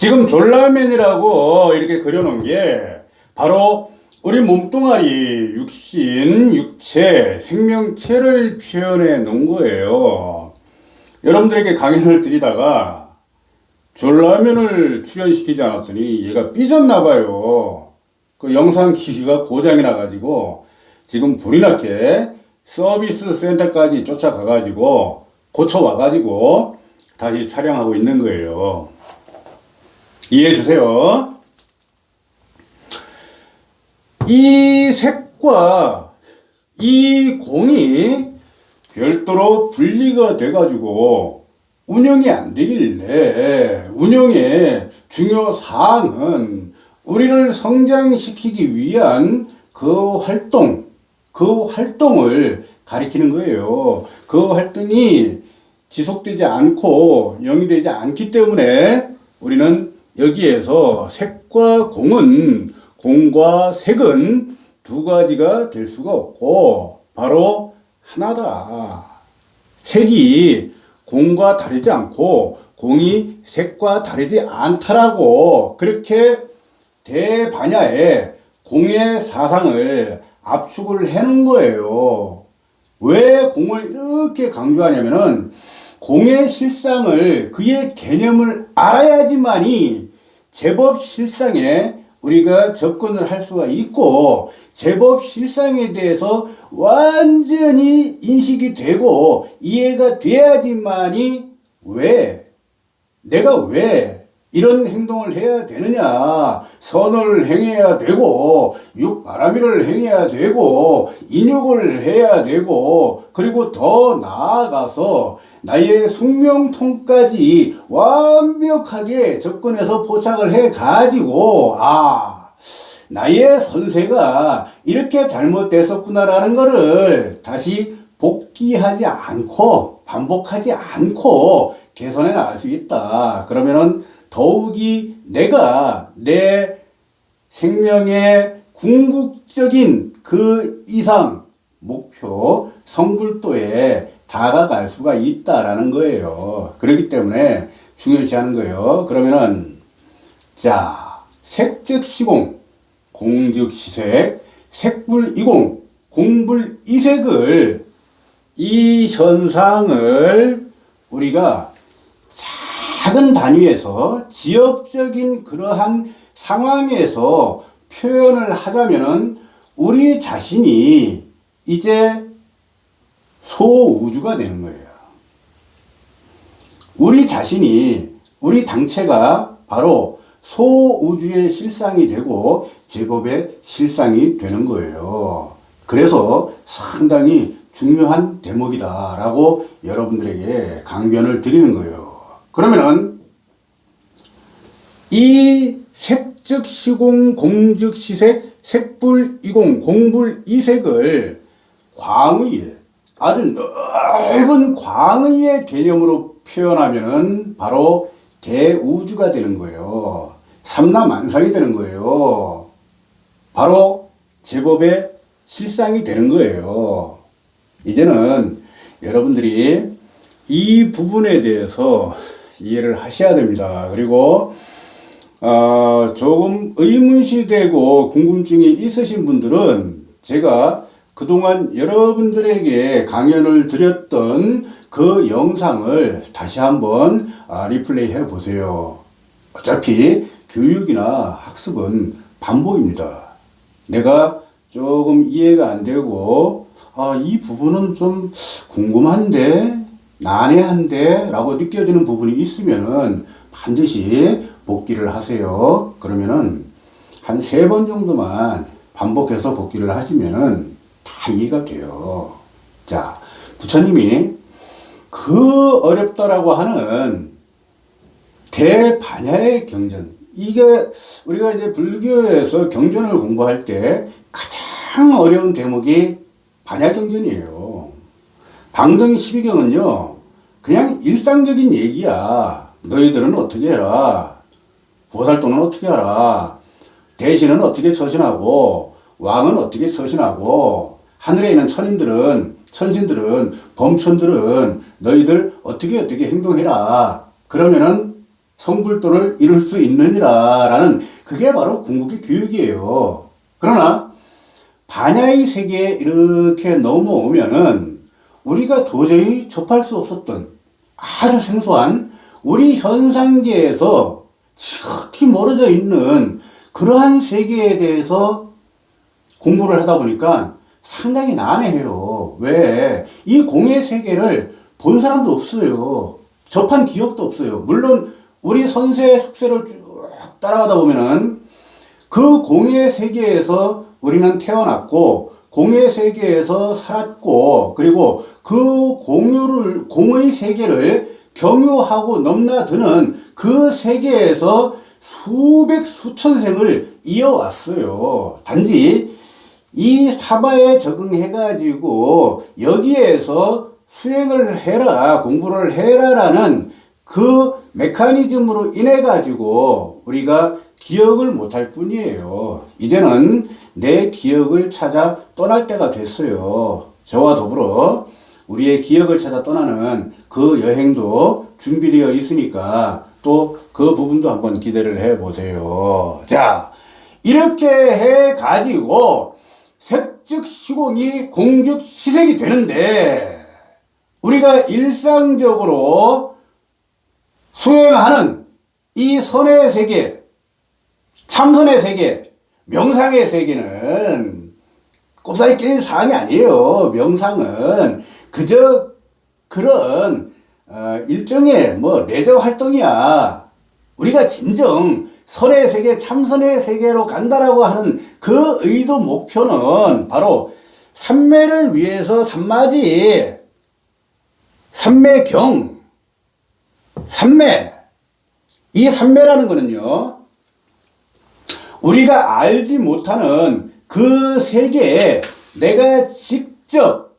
지금 졸라맨이라고 이렇게 그려놓은 게 바로 우리 몸뚱아리, 육신, 육체, 생명체를 표현해 놓은 거예요. 여러분들에게 강연을 드리다가 졸라맨을 출연시키지 않았더니 얘가 삐졌나 봐요. 그 영상 기기가 고장이 나가지고 지금 불이 났게 서비스 센터까지 쫓아가가지고 고쳐와가지고 다시 촬영하고 있는 거예요. 이해해 주세요. 이 색과 이 공이 별도로 분리가 돼가지고 운영이 안 되길래 운영의 중요 사항은 우리를 성장시키기 위한 그 활동, 그 활동을 가리키는 거예요. 그 활동이 지속되지 않고 영위되지 않기 때문에 우리는 여기에서 색과 공은 공과 색은 두 가지가 될 수가 없고 바로 하나다. 색이 공과 다르지 않고 공이 색과 다르지 않다라고 그렇게 대반야에 공의 사상을 압축을 해놓은 거예요. 왜 공을 이렇게 강조하냐면은 공의 실상을 그의 개념을 알아야지만이 제법 실상에 우리가 접근을 할 수가 있고 제법 실상에 대해서 완전히 인식이 되고 이해가 돼야지만이 왜? 내가 왜 이런 행동을 해야 되느냐 선을 행해야 되고 육바라밀을 행해야 되고 인욕을 해야 되고 그리고 더 나아가서 나의 숙명통까지 완벽하게 접근해서 포착을 해 가지고 아 나의 선세가 이렇게 잘못됐었구나라는 거를 다시 복귀하지 않고 반복하지 않고 개선해 나갈 수 있다. 그러면은 더욱이 내가 내 생명의 궁극적인 그 이상 목표 성불도에 다가갈 수가 있다라는 거예요. 그렇기 때문에 중요시하는 거예요. 그러면은 자 색즉 시공 공즉 시색 색불 이공 공불 이색을 이 현상을 우리가 작은 단위에서 지역적인 그러한 상황에서 표현을 하자면은 우리 자신이 이제 소우주가 되는 거예요. 우리 자신이 우리 당체가 바로 소우주의 실상이 되고 제법의 실상이 되는 거예요. 그래서 상당히 중요한 대목이다라고 여러분들에게 강변을 드리는 거예요. 그러면은 이 색즉 시공 공즉 시색 색불 이공 공불 이색을 광의 아주 넓은 광의의 개념으로 표현하면은 바로 대우주가 되는 거예요. 삼라만상이 되는 거예요. 바로 제법의 실상이 되는 거예요. 이제는 여러분들이 이 부분에 대해서 이해를 하셔야 됩니다. 그리고 어, 조금 의문시 되고 궁금증이 있으신 분들은 제가 그동안 여러분들에게 강연을 드렸던 그 영상을 다시 한번 아, 리플레이 해 보세요. 어차피 교육이나 학습은 반복입니다. 내가 조금 이해가 안 되고, 아, 이 부분은 좀 궁금한데, 난해한데, 라고 느껴지는 부분이 있으면은 반드시 복귀를 하세요. 그러면은 한 세 번 정도만 반복해서 복귀를 하시면은 다 이해가 돼요. 자, 부처님이 그 어렵다라고 하는 대반야의 경전. 이게 우리가 이제 불교에서 경전을 공부할 때 가장 어려운 대목이 반야 경전이에요. 방등 12경은요, 그냥 일상적인 얘기야. 너희들은 어떻게 해라. 보살도는 어떻게 하라. 대신은 어떻게 처신하고, 왕은 어떻게 처신하고, 하늘에 있는 천인들은, 천신들은, 범천들은 너희들 어떻게 어떻게 행동해라. 그러면은 성불도를 이룰 수 있느니라 라는 그게 바로 궁극의 교육이에요. 그러나 반야의 세계에 이렇게 넘어오면은 우리가 도저히 접할 수 없었던 아주 생소한 우리 현상계에서 지극히 멀어져 있는 그러한 세계에 대해서 공부를 하다 보니까 상당히 난해해요. 왜? 이 공의 세계를 본 사람도 없어요. 접한 기억도 없어요. 물론 우리 선세 숙세를 쭉 따라가다 보면은 그 공의 세계에서 우리는 태어났고 공의 세계에서 살았고 그리고 그 공유를 공의 세계를 경유하고 넘나드는 그 세계에서 수백 수천 생을 이어왔어요. 단지 이 사바에 적응해 가지고 여기에서 수행을 해라 공부를 해라라는 그 메커니즘으로 인해 가지고 우리가 기억을 못할 뿐이에요. 이제는 내 기억을 찾아 떠날 때가 됐어요. 저와 더불어 우리의 기억을 찾아 떠나는 그 여행도 준비되어 있으니까 또 그 부분도 한번 기대를 해 보세요. 자, 이렇게 해 가지고 색즉 시공이 공즉 시색이 되는데 우리가 일상적으로 수행하는 이 선의 세계, 참선의 세계, 명상의 세계는 꼽사리 낄 사항이 아니에요. 명상은 그저 그런 어, 일종의 뭐 레저 활동이야. 우리가 진정 선의 세계, 참선의 세계로 간다라고 하는 그 의도 목표는 바로 삼매를 위해서 삼마지, 삼매경, 삼매. 이 삼매라는 거는요, 우리가 알지 못하는 그 세계에 내가 직접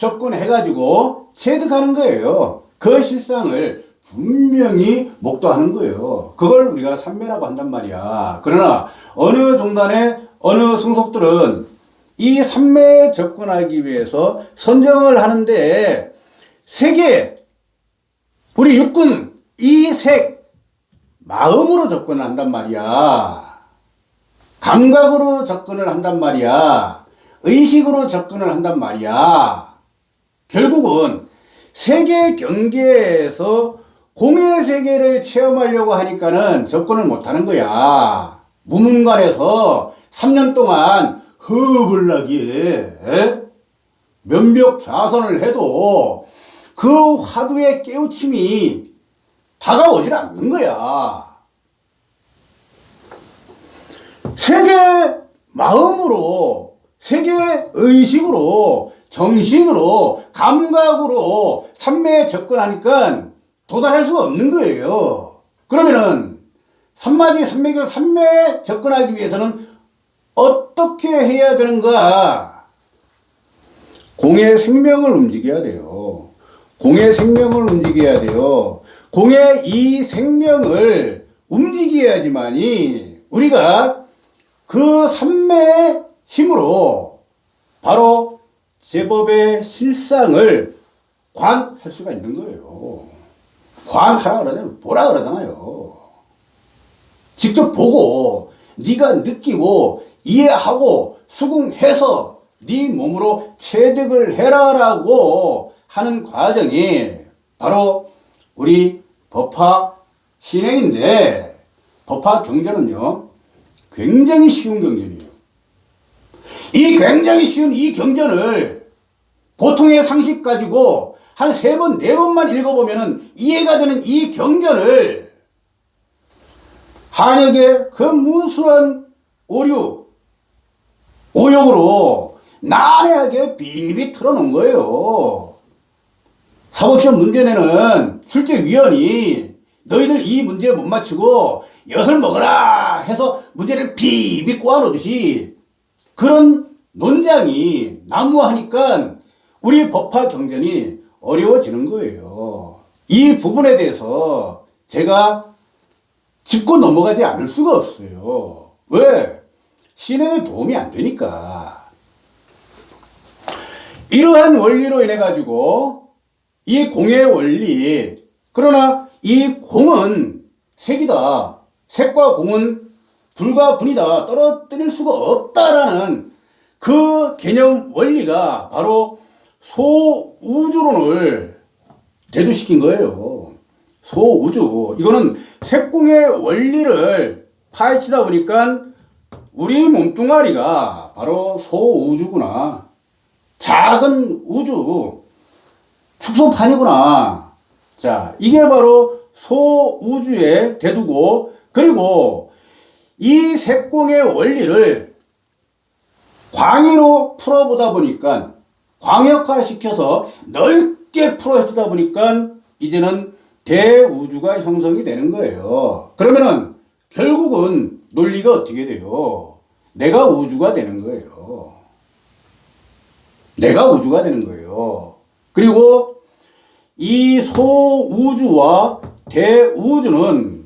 접근해가지고 체득하는 거예요. 그 실상을 분명히 목도하는 거예요. 그걸 우리가 삼매라고 한단 말이야. 그러나 어느 종단의 어느 승속들은 이 삼매에 접근하기 위해서 선정을 하는데 세계 우리 육군 이색 마음으로 접근을 한단 말이야. 감각으로 접근을 한단 말이야. 의식으로 접근을 한단 말이야. 결국은 세계 경계에서 공의 세계를 체험하려고 하니까는 접근을 못 하는 거야. 무문관에서 3년 동안 허블나게 면벽 좌선을 해도 그 화두의 깨우침이 다가오질 않는 거야. 세계 마음으로, 세계 의식으로, 정신으로, 감각으로 삼매에 접근하니까 도달할 수가 없는 거예요. 그러면은 삼마지 삼매경 삼매에 접근하기 위해서는 어떻게 해야 되는가? 공의 생명을 움직여야 돼요. 공의 생명을 움직여야 돼요. 공의 이 생명을 움직여야지만이 우리가 그 삼매의 힘으로 바로 제법의 실상을 관할 수가 있는 거예요. 관하라 그러잖아요. 보라 그러잖아요. 직접 보고 네가 느끼고 이해하고 수긍해서 네 몸으로 체득을 해라라고 하는 과정이 바로 우리 법화 신행인데 법화 경전은요 굉장히 쉬운 경전이에요. 이 굉장히 쉬운 이 경전을 보통의 상식 가지고 한 세 번, 네 번만 읽어보면은 이해가 되는 이 경전을 한역의 그 무수한 오류, 오욕으로 난해하게 비비 틀어놓은 거예요. 사법시험 문제 내는 출제위원이 너희들 이 문제 못 맞추고 엿을 먹어라 해서 문제를 비비 꼬아놓듯이 그런 논장이 난무하니까 우리 법화 경전이 어려워지는 거예요. 이 부분에 대해서 제가 짚고 넘어가지 않을 수가 없어요. 왜? 신행에 도움이 안 되니까. 이러한 원리로 인해 가지고 이 공의 원리, 그러나 이 공은 색이다. 색과 공은 불과 분이다. 떨어뜨릴 수가 없다라는 그 개념 원리가 바로 소우주론을 대두시킨 거예요. 소우주. 이거는 색공의 원리를 파헤치다 보니까 우리 몸뚱아리가 바로 소우주구나. 작은 우주. 축소판이구나. 자, 이게 바로 소우주에 대두고, 그리고 이 색공의 원리를 광의로 풀어보다 보니까, 광역화 시켜서 넓게 풀어지다 보니까, 이제는 대우주가 형성이 되는 거예요. 그러면은, 결국은 논리가 어떻게 돼요? 내가 우주가 되는 거예요. 내가 우주가 되는 거예요. 그리고 이 소우주와 대우주는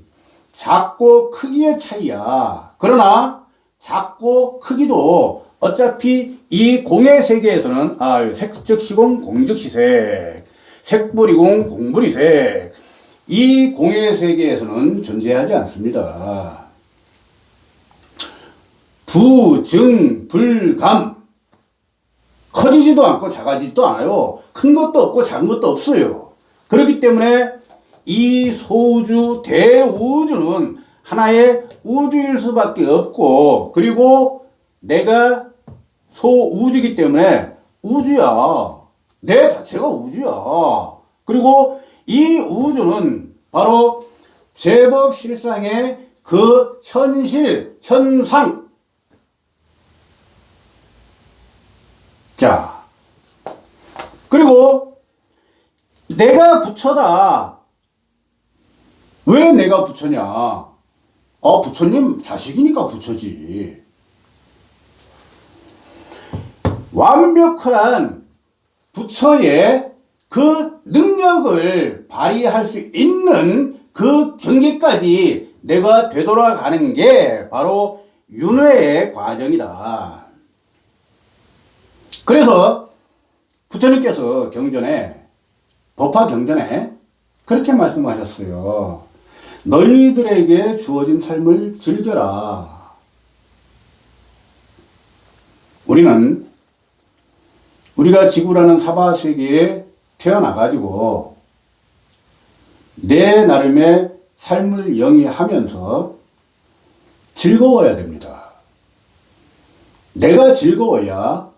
작고 크기의 차이야. 그러나 작고 크기도 어차피 이 공의 세계에서는 아 색즉 시공 공즉 시색 색불이공 공불이색 이 공의 세계에서는 존재하지 않습니다. 부증 불감 커지지도 않고 작아지지도 않아요. 큰 것도 없고 작은 것도 없어요. 그렇기 때문에 이 소우주 대우주는 하나의 우주일 수밖에 없고 그리고 내가 소우주이기 때문에 우주야. 내 자체가 우주야. 그리고 이 우주는 바로 제법 실상의 그 현실, 현상, 자, 그리고 내가 부처다. 왜 내가 부처냐? 아, 부처님 자식이니까 부처지. 완벽한 부처의 그 능력을 발휘할 수 있는 그 경계까지 내가 되돌아가는 게 바로 윤회의 과정이다. 그래서 부처님께서 경전에 법화 경전에 그렇게 말씀하셨어요. 너희들에게 주어진 삶을 즐겨라. 우리는 우리가 지구라는 사바 세계에 태어나가지고 내 나름의 삶을 영위하면서 즐거워야 됩니다. 내가 즐거워야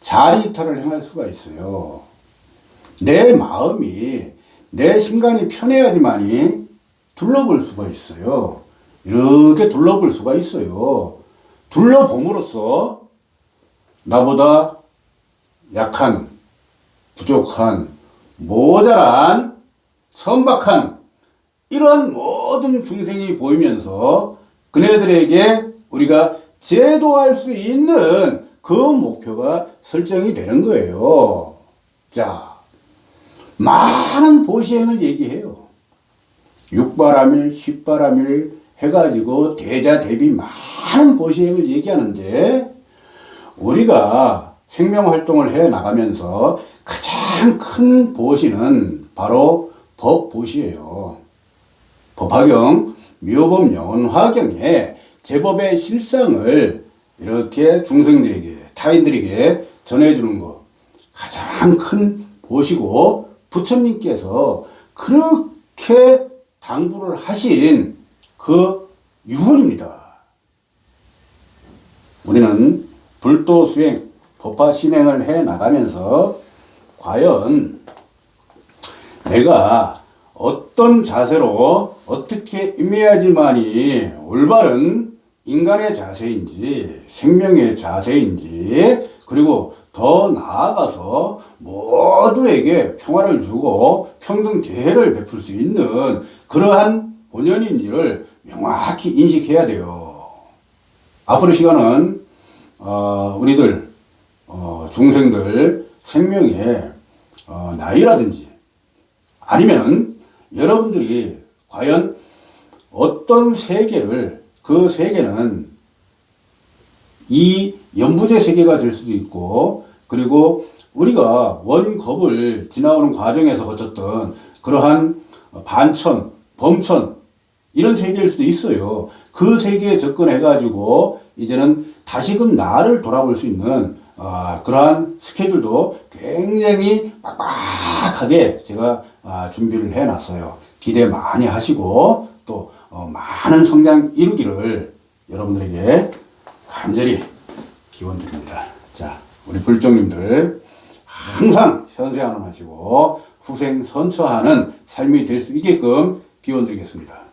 자리이탈을 행할 수가 있어요. 내 마음이, 내 심간이 편해야지만이 둘러볼 수가 있어요. 이렇게 둘러볼 수가 있어요. 둘러봄으로써 나보다 약한, 부족한, 모자란, 천박한 이러한 모든 중생이 보이면서 그네들에게 우리가 제도할 수 있는 그 목표가 설정이 되는 거예요. 자, 많은 보시행을 얘기해요. 육바람일, 십바람일 해가지고 대자 대비 많은 보시행을 얘기하는데 우리가 생명 활동을 해 나가면서 가장 큰 보시는 바로 법보시예요. 법화경, 묘법 영원화경에 제법의 실상을 이렇게 중생들에게, 타인들에게 전해주는 것. 가장 큰 보시고, 부처님께서 그렇게 당부를 하신 그 유언입니다. 우리는 불도 수행, 법화 신행을 해 나가면서 과연 내가 어떤 자세로 어떻게 임해야지만이 올바른 인간의 자세인지 생명의 자세인지 그리고 더 나아가서 모두에게 평화를 주고 평등 대해를 베풀 수 있는 그러한 본연인지를 명확히 인식해야 돼요. 앞으로 시간은 어, 우리들 어, 중생들 생명의 어, 나이라든지 아니면 여러분들이 과연 어떤 세계를 그 세계는 이 연부제 세계가 될 수도 있고 그리고 우리가 원겁을 지나오는 과정에서 거쳤던 그러한 반천, 범천 이런 세계일 수도 있어요. 그 세계에 접근해가지고 이제는 다시금 나를 돌아볼 수 있는 어, 그러한 스케줄도 굉장히 빡빡하게 제가 아, 준비를 해놨어요. 기대 많이 하시고 또 어, 많은 성장 이루기를 여러분들에게 간절히 기원 드립니다. 자, 우리 불종님들 항상 현세안원하시고 후생 선처하는 삶이 될 수 있게끔 기원 드리겠습니다.